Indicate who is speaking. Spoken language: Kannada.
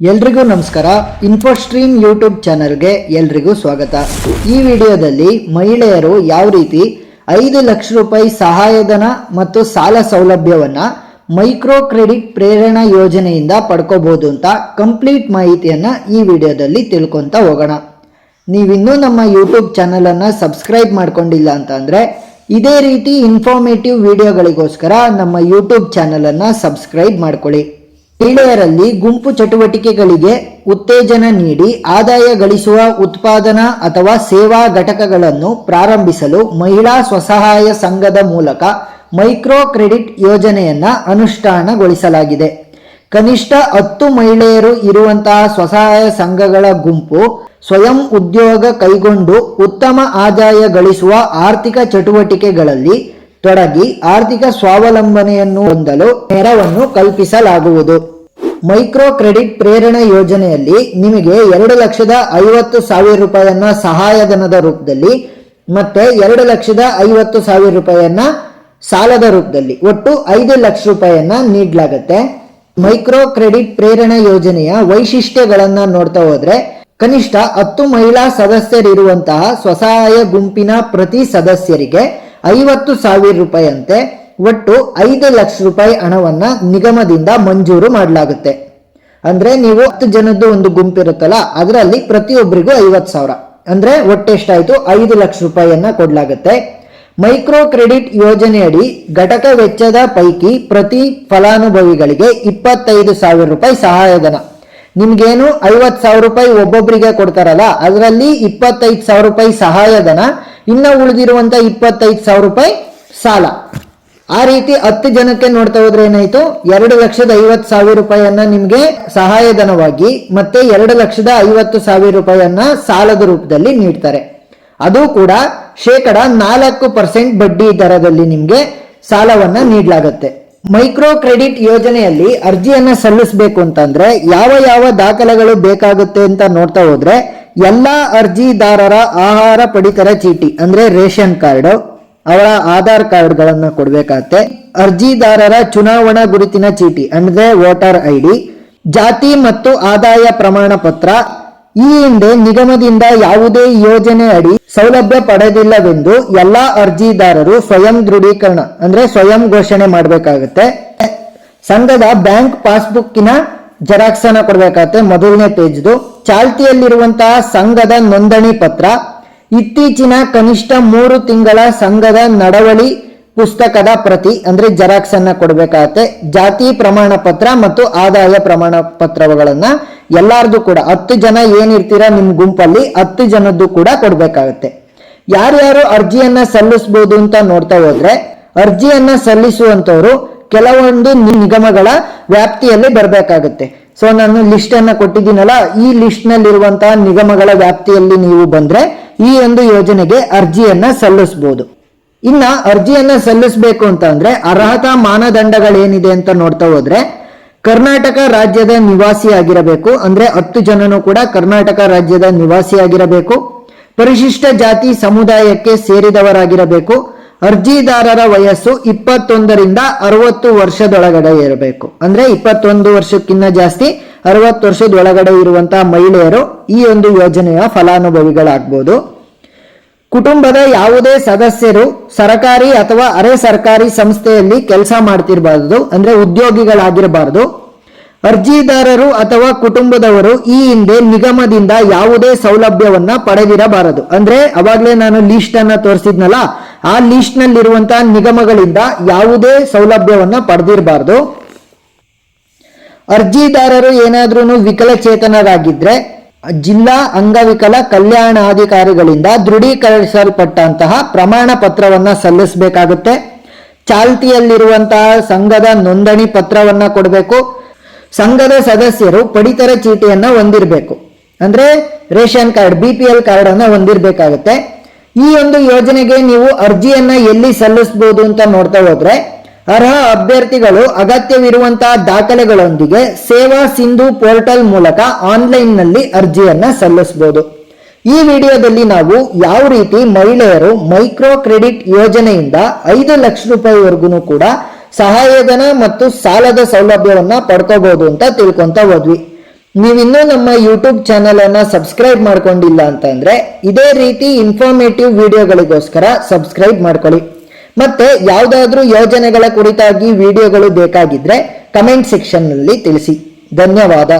Speaker 1: ಎಲ್ರಿಗೂ ನಮಸ್ಕಾರ. ಇನ್ಫೋಸ್ಟ್ರೀಮ್ ಯೂಟ್ಯೂಬ್ ಚಾನಲ್ಗೆ ಎಲ್ರಿಗೂ ಸ್ವಾಗತ. ಈ ವಿಡಿಯೋದಲ್ಲಿ ಮಹಿಳೆಯರು ಯಾವ ರೀತಿ ಐದು ಲಕ್ಷ ರೂಪಾಯಿ ಸಹಾಯಧನ ಮತ್ತು ಸಾಲ ಸೌಲಭ್ಯವನ್ನು ಮೈಕ್ರೋ ಕ್ರೆಡಿಟ್ ಪ್ರೇರಣಾ ಯೋಜನೆಯಿಂದ ಪಡ್ಕೋಬಹುದು ಅಂತ ಕಂಪ್ಲೀಟ್ ಮಾಹಿತಿಯನ್ನು ಈ ವಿಡಿಯೋದಲ್ಲಿ ತಿಳ್ಕೊತ ಹೋಗೋಣ. ನೀವಿನ್ನೂ ನಮ್ಮ ಯೂಟ್ಯೂಬ್ ಚಾನಲನ್ನು ಸಬ್ಸ್ಕ್ರೈಬ್ ಮಾಡ್ಕೊಂಡಿಲ್ಲ ಅಂತಂದರೆ ಇದೇ ರೀತಿ ಇನ್ಫಾರ್ಮೇಟಿವ್ ವಿಡಿಯೋಗಳಿಗೋಸ್ಕರ ನಮ್ಮ ಯೂಟ್ಯೂಬ್ ಚಾನಲನ್ನು ಸಬ್ಸ್ಕ್ರೈಬ್ ಮಾಡ್ಕೊಳ್ಳಿ. ಮಹಿಳೆಯರಲ್ಲಿ ಗುಂಪು ಚಟುವಟಿಕೆಗಳಿಗೆ ಉತ್ತೇಜನ ನೀಡಿ ಆದಾಯ ಗಳಿಸುವ ಉತ್ಪಾದನಾ ಅಥವಾ ಸೇವಾ ಘಟಕಗಳನ್ನು ಪ್ರಾರಂಭಿಸಲು ಮಹಿಳಾ ಸ್ವಸಹಾಯ ಸಂಘದ ಮೂಲಕ ಮೈಕ್ರೋ ಕ್ರೆಡಿಟ್ ಯೋಜನೆಯನ್ನ ಅನುಷ್ಠಾನಗೊಳಿಸಲಾಗಿದೆ. ಕನಿಷ್ಠ ಹತ್ತು ಮಹಿಳೆಯರು ಇರುವಂತಹ ಸ್ವಸಹಾಯ ಸಂಘಗಳ ಗುಂಪು ಸ್ವಯಂ ಉದ್ಯೋಗ ಕೈಗೊಂಡು ಉತ್ತಮ ಆದಾಯ ಗಳಿಸುವ ಆರ್ಥಿಕ ಚಟುವಟಿಕೆಗಳಲ್ಲಿ ತೊಡಗಿ ಆರ್ಥಿಕ ಸ್ವಾವಲಂಬನೆಯನ್ನು ಹೊಂದಲು ನೆರವನ್ನು ಕಲ್ಪಿಸಲಾಗುವುದು. ಮೈಕ್ರೋ ಕ್ರೆಡಿಟ್ ಪ್ರೇರಣಾ ಯೋಜನೆಯಲ್ಲಿ ನಿಮಗೆ ಎರಡು ಲಕ್ಷದ ಐವತ್ತು ಸಾವಿರ ರೂಪಾಯಿಯನ್ನ ಸಹಾಯಧನದ ರೂಪದಲ್ಲಿ ಮತ್ತೆ ಎರಡು ಲಕ್ಷದ ಐವತ್ತು ಸಾವಿರ ರೂಪಾಯಿಯನ್ನ ಸಾಲದ ರೂಪದಲ್ಲಿ ಒಟ್ಟು ಐದು ಲಕ್ಷ ರೂಪಾಯಿಯನ್ನ ನೀಡಲಾಗುತ್ತೆ. ಮೈಕ್ರೋ ಕ್ರೆಡಿಟ್ ಪ್ರೇರಣಾ ಯೋಜನೆಯ ವೈಶಿಷ್ಟ್ಯಗಳನ್ನ ನೋಡ್ತಾ ಹೋದ್ರೆ ಕನಿಷ್ಠ ಹತ್ತು ಮಹಿಳಾ ಸದಸ್ಯರಿರುವಂತಹ ಸ್ವಸಹಾಯ ಗುಂಪಿನ ಪ್ರತಿ ಸದಸ್ಯರಿಗೆ ಐವತ್ತು ಸಾವಿರ ರೂಪಾಯಿಯಂತೆ ಒಟ್ಟು ಐದು ಲಕ್ಷ ರೂಪಾಯಿ ಹಣವನ್ನ ನಿಗಮದಿಂದ ಮಂಜೂರು ಮಾಡಲಾಗುತ್ತೆ. ಅಂದ್ರೆ ನೀವು ಹತ್ತು ಜನದ್ದು ಒಂದು ಗುಂಪಿರುತ್ತಲ್ಲ, ಅದರಲ್ಲಿ ಪ್ರತಿಯೊಬ್ಬರಿಗೂ ಐವತ್ತು ಸಾವಿರ. ಅಂದ್ರೆ ಒಟ್ಟೆಷ್ಟಾಯ್ತು ಐದು ಲಕ್ಷ ರೂಪಾಯಿಯನ್ನ ಕೊಡಲಾಗುತ್ತೆ. ಮೈಕ್ರೋ ಕ್ರೆಡಿಟ್ ಯೋಜನೆಯಡಿ ಘಟಕ ವೆಚ್ಚದ ಪೈಕಿ ಪ್ರತಿ ಫಲಾನುಭವಿಗಳಿಗೆ ಇಪ್ಪತ್ತೈದು ಸಾವಿರ ರೂಪಾಯಿ ಸಹಾಯಧನ. ನಿಮ್ಗೇನು ಐವತ್ತು ಸಾವಿರ ರೂಪಾಯಿ ಒಬ್ಬೊಬ್ಬರಿಗೆ ಕೊಡ್ತಾರಲ್ಲ, ಅದರಲ್ಲಿ ಇಪ್ಪತ್ತೈದು ಸಾವಿರ ರೂಪಾಯಿ ಸಹಾಯಧನ ಇನ್ನ ಉಳಿದಿರುವಂತ ಇಪ್ಪತ್ತೈದು ಸಾವಿರ ರೂಪಾಯಿ ಸಾಲ. ಆ ರೀತಿ ಹತ್ತು ಜನಕ್ಕೆ ನೋಡ್ತಾ ಹೋದ್ರೆ ಏನಾಯ್ತು? ಎರಡು ಲಕ್ಷದ ಐವತ್ತು ಸಾವಿರ ರೂಪಾಯಿಯನ್ನ ನಿಮ್ಗೆ ಸಹಾಯಧನವಾಗಿ ಮತ್ತೆ ಎರಡು ಲಕ್ಷದ ಐವತ್ತು ಸಾವಿರ ರೂಪಾಯಿಯನ್ನ ಸಾಲದ ರೂಪದಲ್ಲಿ ನೀಡ್ತಾರೆ. ಅದು ಕೂಡ ಶೇಕಡ ನಾಲ್ಕು ಪರ್ಸೆಂಟ್ ಬಡ್ಡಿ ದರದಲ್ಲಿ ನಿಮ್ಗೆ ಸಾಲವನ್ನ ನೀಡಲಾಗುತ್ತೆ. ಮೈಕ್ರೋ ಕ್ರೆಡಿಟ್ ಯೋಜನೆಯಲ್ಲಿ ಅರ್ಜಿಯನ್ನ ಸಲ್ಲಿಸಬೇಕು ಅಂತಂದ್ರೆ ಯಾವ ಯಾವ ದಾಖಲೆಗಳು ಬೇಕಾಗುತ್ತೆ ಅಂತ ನೋಡ್ತಾ ಹೋದ್ರೆ ಎಲ್ಲಾ ಅರ್ಜಿದಾರರ ಆಹಾರ ಪಡಿತರ ಚೀಟಿ, ಅಂದ್ರೆ ರೇಷನ್ ಕಾರ್ಡ್, ಅವರ ಆಧಾರ್ ಕಾರ್ಡ್ಗಳನ್ನ ಕೊಡ್ಬೇಕಾಗತ್ತೆ. ಅರ್ಜಿದಾರರ ಚುನಾವಣಾ ಗುರುತಿನ ಚೀಟಿ, ಅಂದ್ರೆ ವೋಟರ್ ಐಡಿ, ಜಾತಿ ಮತ್ತು ಆದಾಯ ಪ್ರಮಾಣ ಪತ್ರ, ಈ ಹಿಂದೆ ನಿಗಮದಿಂದ ಯಾವುದೇ ಯೋಜನೆ ಅಡಿ ಸೌಲಭ್ಯ ಪಡೆದಿಲ್ಲವೆಂದು ಎಲ್ಲಾ ಅರ್ಜಿದಾರರು ಸ್ವಯಂ ದೃಢೀಕರಣ, ಅಂದ್ರೆ ಸ್ವಯಂ ಘೋಷಣೆ ಮಾಡಬೇಕಾಗುತ್ತೆ. ಸಂಘದ ಬ್ಯಾಂಕ್ ಪಾಸ್ಬುಕ್ಕಿನ ಜೆರಾಕ್ಸ್ ಅನ್ನ ಕೊಡ್ಬೇಕಾಗತ್ತೆ. ಮೊದಲನೇ ಪೇಜ್ದು. ಚಾಲ್ತಿಯಲ್ಲಿರುವಂತಹ ಸಂಘದ ನೋಂದಣಿ ಪತ್ರ. ಇತ್ತೀಚಿನ ಕನಿಷ್ಠ ಮೂರು ತಿಂಗಳ ಸಂಘದ ನಡವಳಿ ಪುಸ್ತಕದ ಪ್ರತಿ, ಅಂದ್ರೆ ಜೆರಾಕ್ಸ್ ಅನ್ನ ಕೊಡ್ಬೇಕಾಗತ್ತೆ. ಜಾತಿ ಪ್ರಮಾಣ ಪತ್ರ ಮತ್ತು ಆದಾಯ ಪ್ರಮಾಣ ಪತ್ರಗಳನ್ನ ಎಲ್ಲಾರ್ದು ಕೂಡ. ಹತ್ತು ಜನ ಏನಿರ್ತೀರಾ ನಿಮ್ ಗುಂಪಲ್ಲಿ, ಹತ್ತು ಜನದ್ದು ಕೂಡ ಕೊಡ್ಬೇಕಾಗತ್ತೆ. ಯಾರ್ಯಾರು ಅರ್ಜಿಯನ್ನ ಸಲ್ಲಿಸಬಹುದು ಅಂತ ನೋಡ್ತಾ ಹೋದ್ರೆ, ಅರ್ಜಿಯನ್ನ ಸಲ್ಲಿಸುವಂತವರು ಕೆಲವೊಂದು ನಿಗಮಗಳ ವ್ಯಾಪ್ತಿಯಲ್ಲಿ ಬರಬೇಕಾಗುತ್ತೆ. ಸೊ ನಾನು ಲಿಸ್ಟ್ ಅನ್ನ ಕೊಟ್ಟಿದ್ದೀನಲ್ಲ, ಈ ಲಿಸ್ಟ್ ನಲ್ಲಿರುವಂತಹ ನಿಗಮಗಳ ವ್ಯಾಪ್ತಿಯಲ್ಲಿ ನೀವು ಬಂದ್ರೆ ಈ ಒಂದು ಯೋಜನೆಗೆ ಅರ್ಜಿಯನ್ನ ಸಲ್ಲಿಸಬಹುದು ಇನ್ನ ಅರ್ಜಿಯನ್ನ ಸಲ್ಲಿಸಬೇಕು ಅಂತ ಅಂದ್ರೆ ಅರ್ಹತಾ ಮಾನದಂಡಗಳೇನಿದೆ ಅಂತ ನೋಡ್ತಾ ಹೋದ್ರೆ, ಕರ್ನಾಟಕ ರಾಜ್ಯದ ನಿವಾಸಿ ಆಗಿರಬೇಕು, ಅಂದ್ರೆ ಹತ್ತು ಜನನು ಕೂಡ ಕರ್ನಾಟಕ ರಾಜ್ಯದ ನಿವಾಸಿ ಆಗಿರಬೇಕು, ಪರಿಶಿಷ್ಟ ಜಾತಿ ಸಮುದಾಯಕ್ಕೆ ಸೇರಿದವರಾಗಿರಬೇಕು ಅರ್ಜಿದಾರರ ವಯಸ್ಸು ಇಪ್ಪತ್ತೊಂದರಿಂದ ಅರವತ್ತು ವರ್ಷದೊಳಗಡೆ ಇರಬೇಕು. ಅಂದ್ರೆ ಇಪ್ಪತ್ತೊಂದು ವರ್ಷಕ್ಕಿಂತ ಜಾಸ್ತಿ ಅರವತ್ತು ವರ್ಷದೊಳಗಡೆ ಇರುವಂತಹ ಮಹಿಳೆಯರು ಈ ಒಂದು ಯೋಜನೆಯ ಫಲಾನುಭವಿಗಳಾಗ್ಬೋದು. ಕುಟುಂಬದ ಯಾವುದೇ ಸದಸ್ಯರು ಸರಕಾರಿ ಅಥವಾ ಅರೆ ಸರ್ಕಾರಿ ಸಂಸ್ಥೆಯಲ್ಲಿ ಕೆಲಸ ಮಾಡ್ತಿರಬಾರದು, ಅಂದ್ರೆ ಉದ್ಯೋಗಿಗಳಾಗಿರಬಾರದು. ಅರ್ಜಿದಾರರು ಅಥವಾ ಕುಟುಂಬದವರು ಈ ಹಿಂದೆ ನಿಗಮದಿಂದ ಯಾವುದೇ ಸೌಲಭ್ಯವನ್ನ ಪಡೆದಿರಬಾರದು. ಅಂದ್ರೆ ಅವಾಗಲೇ ನಾನು ಲಿಸ್ಟ್ ಅನ್ನ ತೋರಿಸಿದ್ನಲ್ಲ ಆ ಲಿಸ್ಟ್ ನಲ್ಲಿರುವಂತಹ ನಿಗಮಗಳಿಂದ ಯಾವುದೇ ಸೌಲಭ್ಯವನ್ನ ಪಡೆದಿರಬಾರ್ದು. ಅರ್ಜಿದಾರರು ಏನಾದ್ರೂ ವಿಕಲಚೇತನರಾಗಿದ್ರೆ, ಜಿಲ್ಲಾ ಅಂಗವಿಕಲ ಕಲ್ಯಾಣಾಧಿಕಾರಿಗಳಿಂದ ದೃಢೀಕರಿಸಲ್ಪಟ್ಟಂತಹ ಪ್ರಮಾಣ ಪತ್ರವನ್ನ ಸಲ್ಲಿಸಬೇಕಾಗುತ್ತೆ. ಚಾಲ್ತಿಯಲ್ಲಿರುವಂತಹ ಸಂಘದ ನೋಂದಣಿ ಪತ್ರವನ್ನ ಕೊಡಬೇಕು. ಸಂಘದ ಸದಸ್ಯರು ಪಡಿತರ ಚೀಟಿಯನ್ನ ಹೊಂದಿರಬೇಕು. ಅಂದ್ರೆ ration card, B P L card ಅನ್ನ ಹೊಂದಿರಬೇಕಾಗುತ್ತೆ. ಈ ಒಂದು ಯೋಜನೆಗೆ ನೀವು ಅರ್ಜಿಯನ್ನ ಎಲ್ಲಿ ಸಲ್ಲಿಸಬಹುದು ಅಂತ ನೋಡ್ತಾ ಹೋದ್ರೆ ಅರ್ಹ ಅಭ್ಯರ್ಥಿಗಳು ಅಗತ್ಯವಿರುವಂತಹ ದಾಖಲೆಗಳೊಂದಿಗೆ ಸೇವಾ ಸಿಂಧು ಪೋರ್ಟಲ್ ಮೂಲಕ ಆನ್ಲೈನ್ನಲ್ಲಿ ಅರ್ಜಿಯನ್ನ ಸಲ್ಲಿಸಬಹುದು ಈ ವಿಡಿಯೋದಲ್ಲಿ ನಾವು ಯಾವ ರೀತಿ ಮಹಿಳೆಯರು ಮೈಕ್ರೋ ಕ್ರೆಡಿಟ್ ಯೋಜನೆಯಿಂದ ಐದು ಲಕ್ಷ ರೂಪಾಯಿವರೆಗೂ ಕೂಡ ಸಹಾಯಧನ ಮತ್ತು ಸಾಲದ ಸೌಲಭ್ಯವನ್ನ ಪಡ್ಕೋಬಹುದು ಅಂತ ತಿಳ್ಕೊಂತ ಹೋದ್ವಿ. ನೀವಿನ್ನೂ ನಮ್ಮ ಯೂಟ್ಯೂಬ್ ಚಾನೆಲ್ ಅನ್ನ ಸಬ್ಸ್ಕ್ರೈಬ್ ಮಾಡ್ಕೊಂಡಿಲ್ಲ ಅಂತಂದ್ರೆ ಇದೇ ರೀತಿ ಇನ್ಫಾರ್ಮೇಟಿವ್ ವಿಡಿಯೋಗಳಿಗೋಸ್ಕರ ಸಬ್ಸ್ಕ್ರೈಬ್ ಮಾಡ್ಕೊಳ್ಳಿ. ಮತ್ತೆ ಯಾವುದಾದ್ರೂ ಯೋಜನೆಗಳ ಕುರಿತಾಗಿ ವಿಡಿಯೋಗಳು ಬೇಕಾಗಿದ್ರೆ ಕಮೆಂಟ್ ಸೆಕ್ಷನ್ನಲ್ಲಿ ತಿಳಿಸಿ. ಧನ್ಯವಾದ.